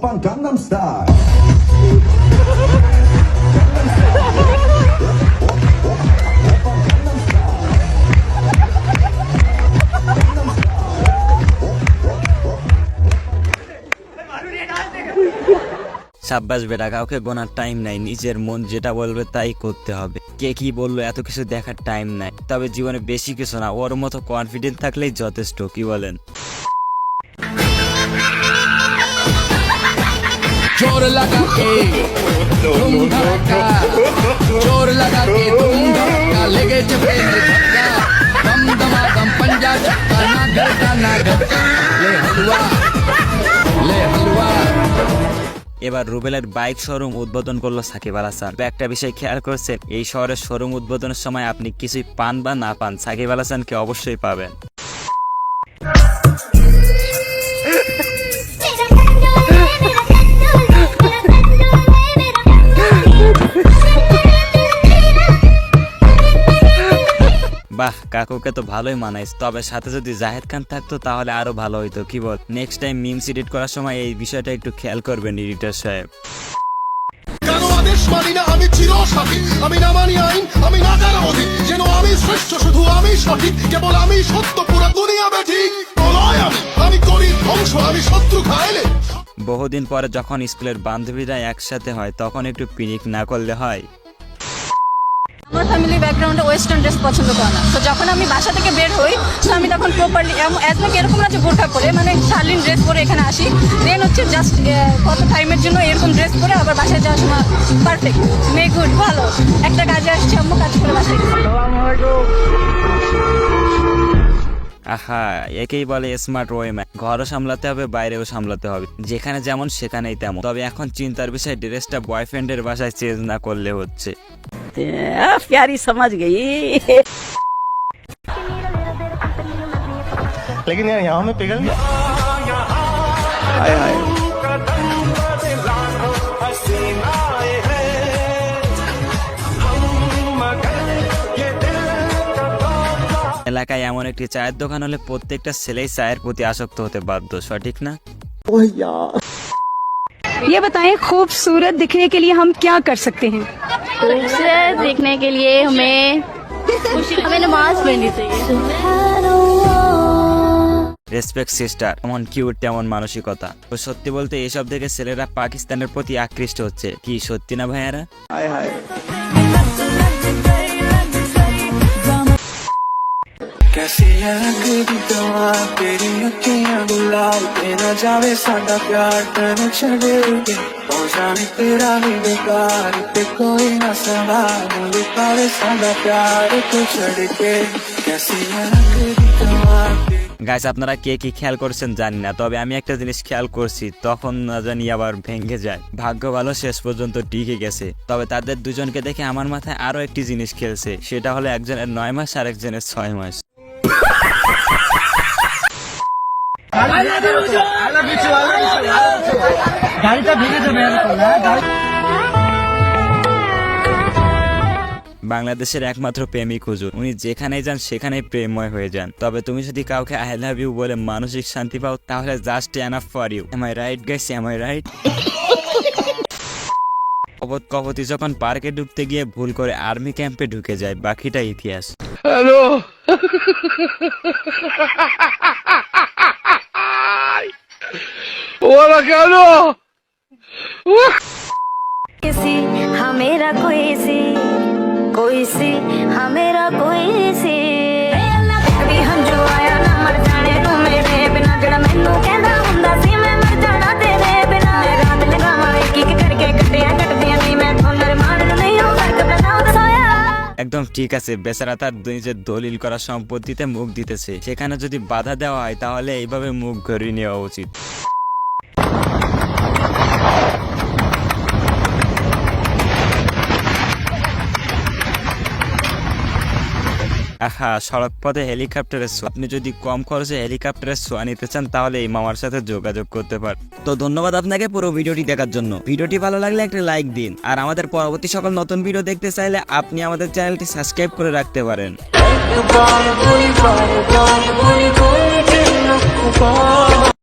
Oppan Gangnam Style. সাব্বাস বেটা, কাউকে গোনার টাইম নাই, নিজের মন যেটা বলবে তাই করতে হবে। কে কি বলল, এত কিছু দেখার টাইম নাই। তবে জীবনে বেশি কিছু না, ওর মতো কনফিডেন্ট থাকলেই যথেষ্ট, কি বলেন? জোর লাগা কে তুম ধাক্কা জোর লাগা কে তুম ধাক্কা লেগেছে পেটে ধাক্কা দম দমা দম পঞ্জা ছক্কা না ঘরটা না ঘটকা লে হলুয়া লে হলুয়া এবার রুবেলের বাইক শোরুম উদ্বোধন করল সাকিব আল হাসান একটা বিষয় খেয়াল করছেন, এই শহরের শোরুম উদ্বোধনের সময় আপনি কিছুই পান বা না পান, সাকিব আল হাসানকে অবশ্যই পাবেন। বাহ কাকুকে তো ভালোই মানাইস। তবে সাথে যদি জাহেদ খান থাকতো তাহলে আরও ভালো হইতো। কি বল? নেক্সট টাইম মিমস এডিট করার সময় এই বিষয়টা একটু খেয়াল করবেন এডিটর সাহেব। আদেশ মানি না আমি চির সঠিক আমি না মানি আইন আমি না কারও অধিক যেন আমি শ্রেষ্ঠ শুধু আমি সঠিক। কেবল আমি সত্য পুরো দুনিয়া বেঠিক প্রলয় আমি আমি করি ধ্বংস আমি শত্রু খাইলে বহুদিন পরে যখন স্কুলের বান্ধবীরা একসাথে হয় তখন একটু পিনিক না করলে হয়। ফ্যামিলি ব্যাকগ্রাউন্ডে ওয়েস্টার্ন ড্রেস পছন্দ করে না। তো যখন আমি বাসা থেকে বের হই, তো আমি তখন প্রপারলি লাইক এরকম না যে বোরখা পরে মানে শালীন ড্রেস পরে এখানে আসি। দেন হচ্ছে জাস্ট কত টাইমের জন্য এরকম ড্রেস পরে আবার বাসায় যাওয়ার সময় পারফেক্ট মে গুড ভালো। একটা কাজে আসছি, আম্মু কাজ করে বাসায় আহা, একেই বলে স্মার্ট ওয়ে ওয়েম্যান ঘরও সামলাতে হবে, বাইরেও সামলাতে হবে। যেখানে যেমন, সেখানেই তেমন। তবে এখন চিন্তার বিষয় ড্রেসটা বয়ফ্রেন্ডের বাসায় চেঞ্জ না করলে হচ্ছে। आ, प्यारी समझ गई लेकिन यार यहाँ में पिघल गया এলাকায় এমন একটি চায়ের দোকান হলে প্রত্যেকটা ছেলেই চায়ের প্রতি আসক্ত হতে বাধ্য সঠিক না ये बताएं खूबसूरत दिखने के लिए हम क्या कर सकते हैं खूबसूरत देखने के लिए हमें हमें नमाज पढ़नी चाहिए রেসপেক্ট সিস্টার এমন কিউট তেমন মানসিকতা তো সত্যি বলতে এসব দেখে ছেলেরা পাকিস্তানের প্রতি আকৃষ্ট হচ্ছে কি সত্যি না ভাইয়ারা कैसी है तेरी दवा तेरी अखियां गुलाल तेरा जावे साडा प्यार तेन छड़े के हो जाने तेरा भी बेकार ते कोई ना सवाल मुझे पावे साडा प्यार तू छड़ के कैसी है तेरी दवा तेरी গাইস আপনারা কে কি খেয়াল করছেন জানি না তবে আমি একটা জিনিস খেয়াল করছি তখন না জানি আবার ভেঙে যায় ভাগ্য ভালো শেষ পর্যন্ত টিকে গেছে তবে তাদের দুজনকে দেখে আমার মাথায় আরো একটি জিনিস খেলছে সেটা হলো একজনের নয় মাস আর একজনের ছয় মাস বাংলাদেশের একমাত্র প্রেমিক হুজুর। উনি যেখানেই যান সেখানেই প্রেমময় হয়ে যান। তবে তুমি যদি কাউকে আই লাভ ইউ বলে মানসিক শান্তি পাও তাহলে just enough for you am I right guys am I right কপত কপতি যখন পার্কে ঢুকতে গিয়ে ভুল করে আর্মি ক্যাম্পে ঢুকে যায় বাকিটা ইতিহাস। ওরা কেন কিসি হামেরা একদম ঠিক আছে বেচারা তার নিজের দলিল করা সম্পত্তিতে মুখ দিতেছে। সেখানে যদি বাধা দেওয়া হয় তাহলে এইভাবে মুখ ঘুরিয়ে নেওয়া উচিত। আহা সড়ক পথে হেলিকপ্টারের শো আপনি যদি কম খরচে হেলিকপ্টারের শোয়া নিতে চান, তাহলে এই মামার সাথে যোগাযোগ করতে পারেন তো ধন্যবাদ আপনাকে পুরো ভিডিওটি দেখার জন্য। ভিডিওটি ভালো লাগলে একটা লাইক দিন। আর আমাদের পরবর্তী সকল নতুন ভিডিও দেখতে চাইলে আপনি আমাদের চ্যানেলটি সাবস্ক্রাইব করে রাখতে পারেন।